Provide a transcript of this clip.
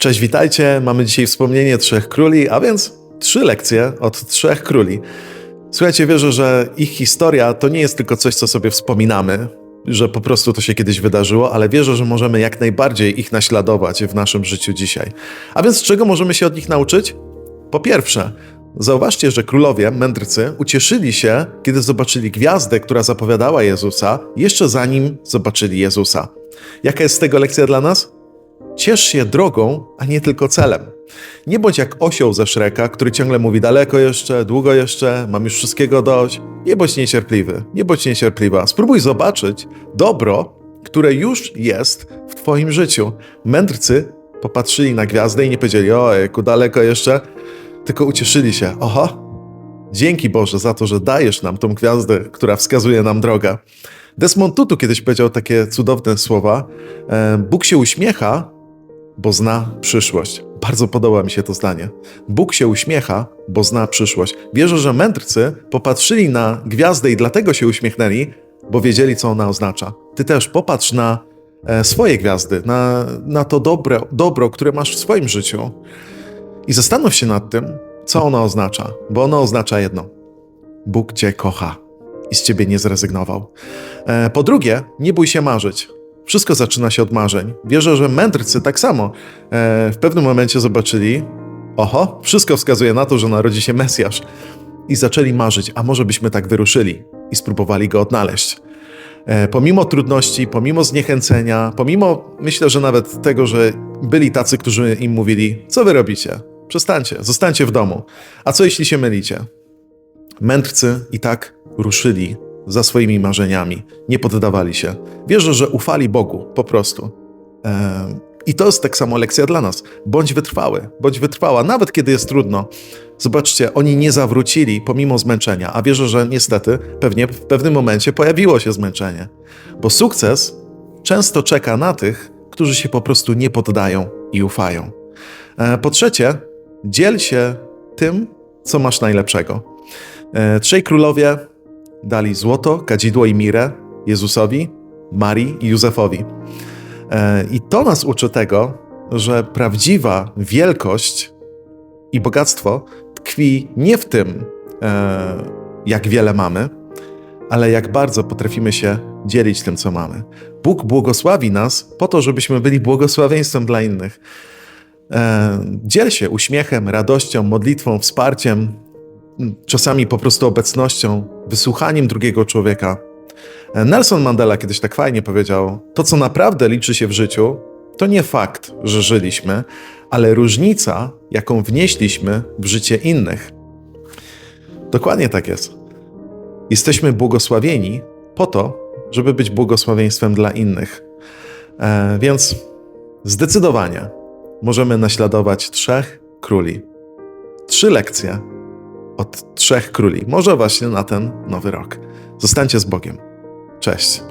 Cześć, witajcie. Mamy dzisiaj wspomnienie Trzech Króli, a więc trzy lekcje od Trzech Króli. Słuchajcie, wierzę, że ich historia to nie jest tylko coś, co sobie wspominamy, że po prostu to się kiedyś wydarzyło, ale wierzę, że możemy jak najbardziej ich naśladować w naszym życiu dzisiaj. A więc czego możemy się od nich nauczyć? Po pierwsze, zauważcie, że królowie, mędrcy, ucieszyli się, kiedy zobaczyli gwiazdę, która zapowiadała Jezusa, jeszcze zanim zobaczyli Jezusa. Jaka jest z tego lekcja dla nas? Ciesz się drogą, a nie tylko celem. Nie bądź jak osioł ze Szreka, który ciągle mówi daleko jeszcze, długo jeszcze, mam już wszystkiego dość. Nie bądź niecierpliwy, nie bądź niecierpliwa. Spróbuj zobaczyć dobro, które już jest w Twoim życiu. Mędrcy popatrzyli na gwiazdę i nie powiedzieli, ojku, daleko jeszcze, tylko ucieszyli się. Oho, dzięki Boże za to, że dajesz nam tą gwiazdę, która wskazuje nam drogę. Desmond Tutu kiedyś powiedział takie cudowne słowa. e, Bóg się uśmiecha, bo zna przyszłość. Bardzo podoba mi się to zdanie. Bóg się uśmiecha, bo zna przyszłość. Wierzę, że mędrcy popatrzyli na gwiazdę i dlatego się uśmiechnęli, bo wiedzieli, co ona oznacza. Ty też popatrz na e, swoje gwiazdy, na, na to dobre, dobro, które masz w swoim życiu i zastanów się nad tym, co ono oznacza, bo ono oznacza jedno. Bóg cię kocha i z ciebie nie zrezygnował. E, Po drugie, nie bój się marzyć. Wszystko zaczyna się od marzeń. Wierzę, że mędrcy tak samo e, w pewnym momencie zobaczyli, oho, wszystko wskazuje na to, że narodzi się Mesjasz. I zaczęli marzyć, a może byśmy tak wyruszyli i spróbowali go odnaleźć. E, Pomimo trudności, pomimo zniechęcenia, pomimo myślę, że nawet tego, że byli tacy, którzy im mówili, co wy robicie? Przestańcie, zostańcie w domu. A co jeśli się mylicie? Mędrcy i tak ruszyli za swoimi marzeniami, nie poddawali się. Wierzę, że ufali Bogu, po prostu. I to jest tak samo lekcja dla nas. Bądź wytrwały, bądź wytrwała, nawet kiedy jest trudno. Zobaczcie, oni nie zawrócili pomimo zmęczenia, a wierzę, że niestety pewnie w pewnym momencie pojawiło się zmęczenie. Bo sukces często czeka na tych, którzy się po prostu nie poddają i ufają. E, Po trzecie, dziel się tym, co masz najlepszego. E, Trzej królowie dali złoto, kadzidło i mirę Jezusowi, Marii i Józefowi. E, I to nas uczy tego, że prawdziwa wielkość i bogactwo tkwi nie w tym, e, jak wiele mamy, ale jak bardzo potrafimy się dzielić tym, co mamy. Bóg błogosławi nas po to, żebyśmy byli błogosławieństwem dla innych. E, Dziel się uśmiechem, radością, modlitwą, wsparciem, czasami po prostu obecnością, wysłuchaniem drugiego człowieka. Nelson Mandela kiedyś tak fajnie powiedział: To, co naprawdę liczy się w życiu, to nie fakt, że żyliśmy, ale różnica, jaką wnieśliśmy w życie innych. Dokładnie tak jest. Jesteśmy błogosławieni po to, żeby być błogosławieństwem dla innych. E, więc zdecydowanie możemy naśladować trzech króli. Trzy lekcje od trzech króli. Może właśnie na ten nowy rok. Zostańcie z Bogiem. Cześć.